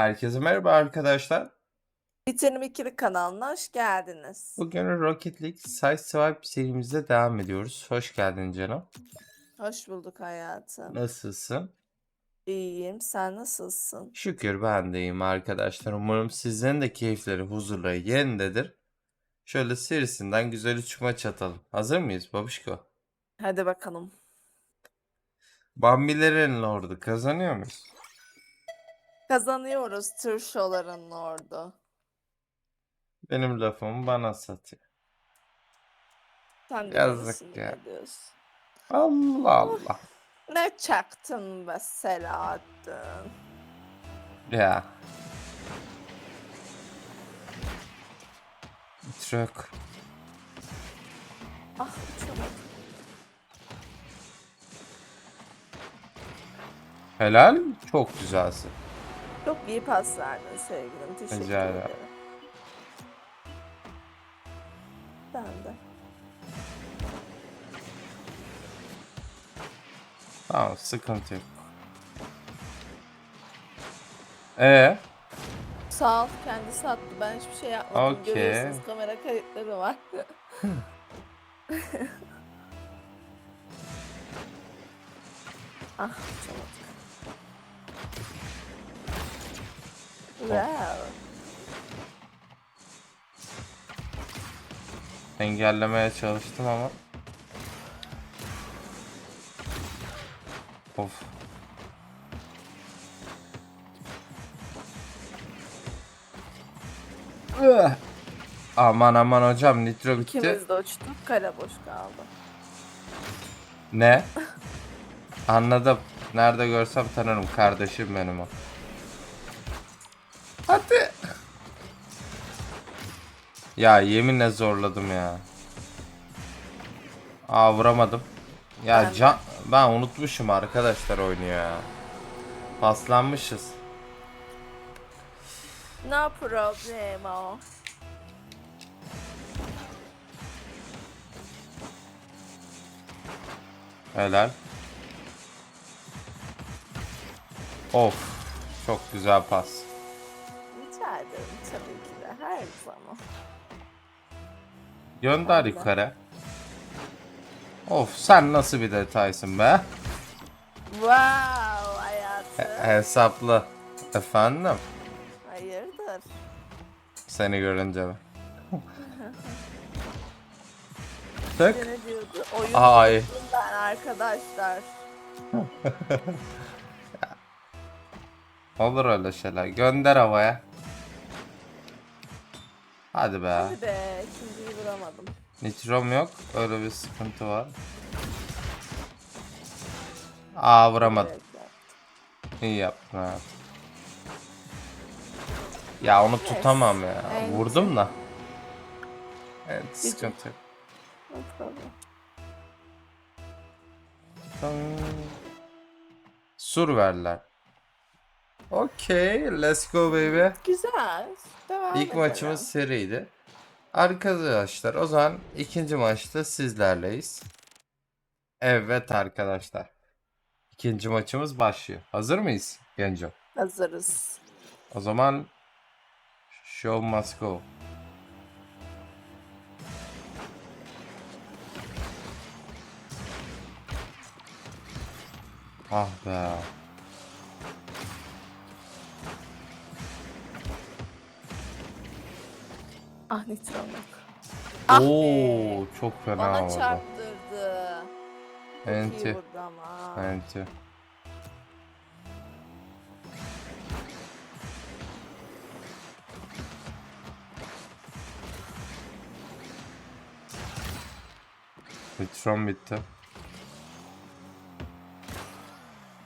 Herkese merhaba arkadaşlar. Bitirim İkili kanalına hoş geldiniz. Bugün Rocket League Side Swipe serimizde devam ediyoruz. Hoş geldin canım. Hoş bulduk hayatım. Nasılsın? İyiyim. Sen nasılsın? Şükür ben de iyiyim arkadaşlar. Umarım sizlerin de keyifleri, huzurları yerindedir. Şöyle serisinden güzel üç maç atalım. Hazır mıyız babişko? Hadi bakalım. Bambilerin Lord'u kazanıyor muyuz? Kazanıyoruz tür şoların ordu. Benim lafımı bana satıyor. Sen Yazık ya. diyorsun? Allah Allah. Ne çaktın be Selahattin? Ya. Truck. Ah uçamadım. Helal. Çok güzelsin. Çok iyi pas verdin sevgilim. Teşekkür Rica ederim. ederim. Ben de. Tamam sıkıntı yok. Ee, Sağ ol kendisi attı. Ben hiçbir şey yapmadım. Okey. Görüyorsunuz kamera kayıtları var. ah uçamadık. Wow. engellemeye çalıştım ama. Of. Üh. Aman aman hocam nitro bitti. İkimiz de uçtuk. Kale boş kaldı. Ne? Anladım. Nerede görsem tanırım. Kardeşim benim o. Ya yeminle zorladım ya. Aa vuramadım. Ya Ben can ben unutmuşum arkadaşlar oynuyor ya. Paslanmışız. No problemo. Helal. Of. Çok güzel pas. Rica ederim tabii ki de her zaman. Gönder yukarı. Of sen nasıl bir detaysın be? Wow hayatım. Hesaplı. Efendim? Hayırdır? Seni görünce mi? Tık. Ne diyordu? Oyun Ay. unuttum ben arkadaşlar. Olur öyle şeyler. Gönder havaya. Hadi be. Hadi be ikinciyi vuramadım. Nitrom yok. Öyle bir sıkıntı var. Aa vuramadım. Evet, evet. İyi yaptın ha. Ya onu tutamam ya. Evet. Vurdum da. Evet sıkıntı yok. Sur verler. Okey, let's go baby. Güzel. Devam İlk edelim. maçımız seriydi. Arkadaşlar o zaman ikinci maçta sizlerleyiz. Evet arkadaşlar. İkinci maçımız başlıyor. Hazır mıyız Genco? Hazırız. O zaman show must go. Ah be. Ah nitrom yok. Ah be. Oo, çok fena Bana oldu. çarptırdı. Çok iyi Enti. vurdu ama. Enti. Vitron bitti.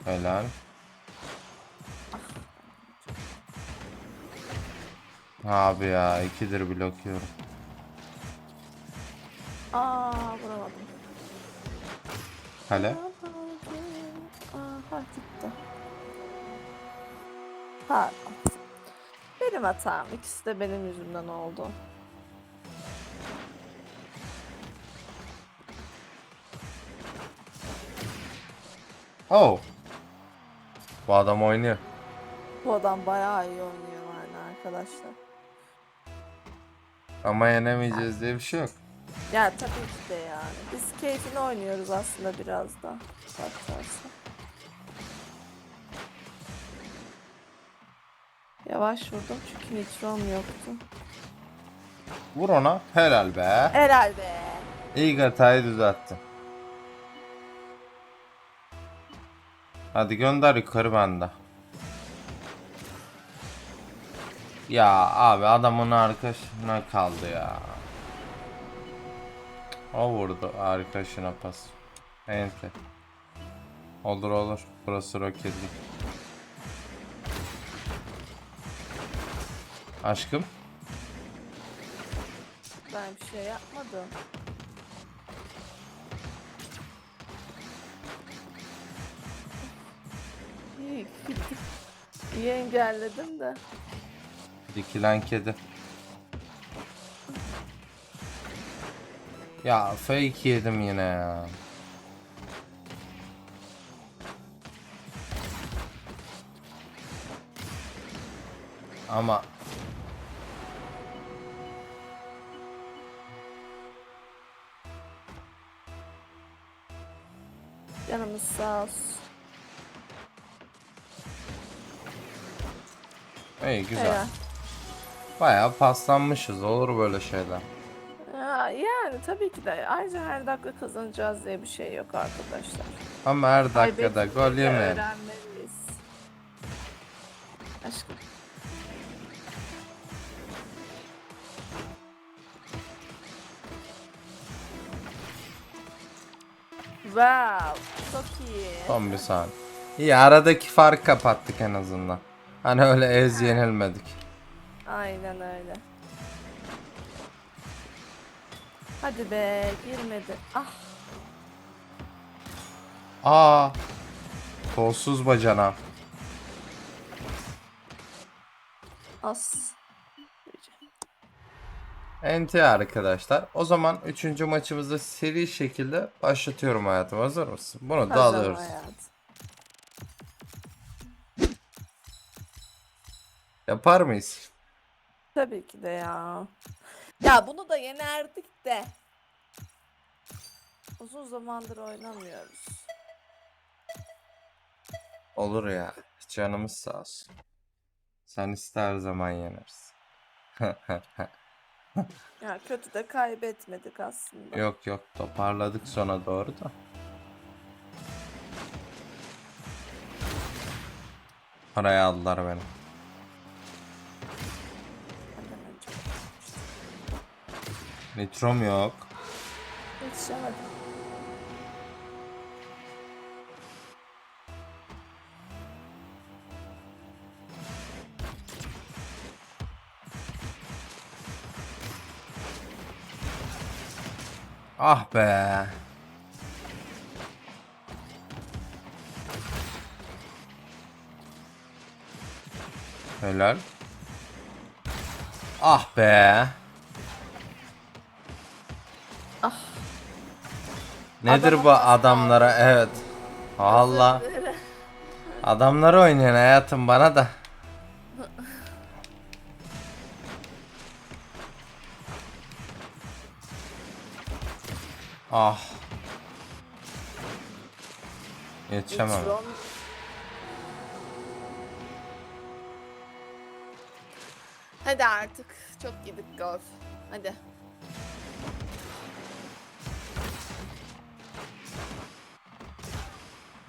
Helal. Abi ya ikidir blokluyorum. Aa vuramadım. Hele. Aha gitti. Pardon. Benim hatam. İkisi de benim yüzümden oldu. Oh. Bu adam oynuyor. Bu adam bayağı iyi oynuyor yani arkadaşlar. Ama yenemeyeceğiz diye bir şey yok. Ya tabii ki de yani. Biz keyfini oynuyoruz aslında biraz da. Bakarsan. Yavaş vurdum çünkü nitrom yoktu. Vur ona. Helal be. Herhalde. İlk hatayı düzelttin. Hadi gönder yukarı bende. Ya abi adamın arkasına kaldı ya. O vurdu arkadaşına pas. Ente. Olur olur. Burası roketlik. Aşkım. Ben bir şey yapmadım. İyi, iyi engelledim de. Dikilen kedi. Ya fake yedim yine ya. Ama Canımız sağ olsun. iyi güzel. Helal. Bayağı paslanmışız olur böyle şeyler. Ya, yani tabii ki de ayrıca her dakika kazanacağız diye bir şey yok arkadaşlar. Ama her dakikada Kaybetmeyi gol de yemeyelim. öğrenmeliyiz. Aşkım. Wow, çok iyi. Son bir saniye. İyi aradaki farkı kapattık en azından. Hani öyle ez yenilmedik. Aynen öyle. Hadi be, girmedi. Ah, Aa. Kolsuz bacana. as. NT arkadaşlar. O zaman 3. maçımızı seri şekilde başlatıyorum hayatım. Hazır mısın? Bunu da Hazırım alıyoruz. hayatım. Yapar mıyız? Tabii ki de ya. Ya bunu da yenerdik de. Uzun zamandır oynamıyoruz. Olur ya. Canımız sağ olsun. Sen iste her zaman yeneriz. Ya kötü de kaybetmedik aslında. yok yok toparladık sona doğru da. Parayı aldılar beni. Nitrom yok. Yetişemedim. Ah be. Helal. Ah be. Nedir Adama bu adamlara? Evet. Allah. Adamlar oynuyor hayatım bana da. Ah. Yetişemem. Hadi artık. Çok yedik golf. Hadi.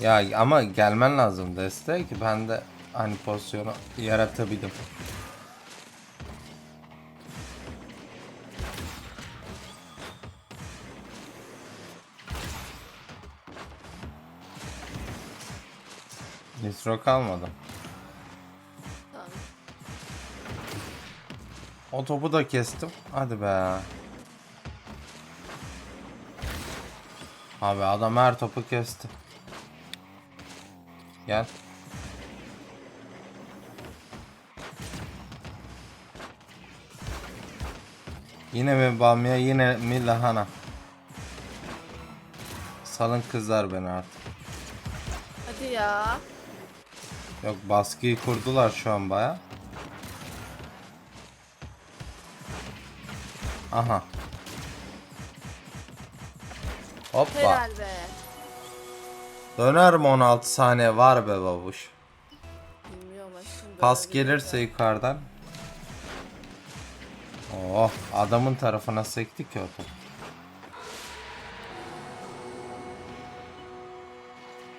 Ya ama gelmen lazım desteğe ki ben de hani pozisyonu yaratabildim. Nitro kalmadı. Tamam. O topu da kestim. Hadi be. Abi adam her topu kesti. Gel. Yine mi bamya yine mi lahana? Salın kızlar beni artık. Hadi ya. Yok baskıyı kurdular şu an baya. Aha. Hoppa. Helal be. Döner mi 16 saniye var be babuş. Bilmiyorum aşkım. Pas gelirse yukarıdan. Oh adamın tarafına sekti ki o top.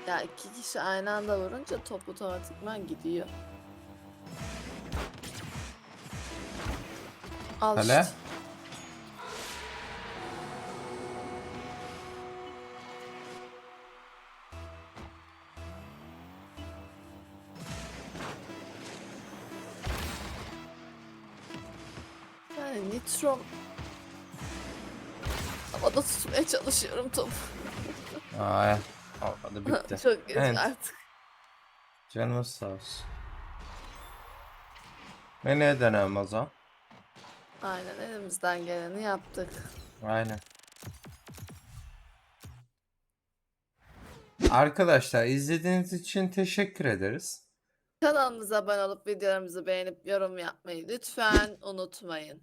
Ya iki kişi aynı anda vurunca top otomatikman gidiyor. Al Hele. işte. Nitrom havada tutmaya çalışıyorum topu. Ay. Hadi bitti. Çok geç Evet. artık. Canımız sağ olsun. Ve ne denem o zaman? Aynen elimizden geleni yaptık. Aynen. Arkadaşlar izlediğiniz için teşekkür ederiz. Kanalımıza abone olup videolarımızı beğenip yorum yapmayı lütfen unutmayın.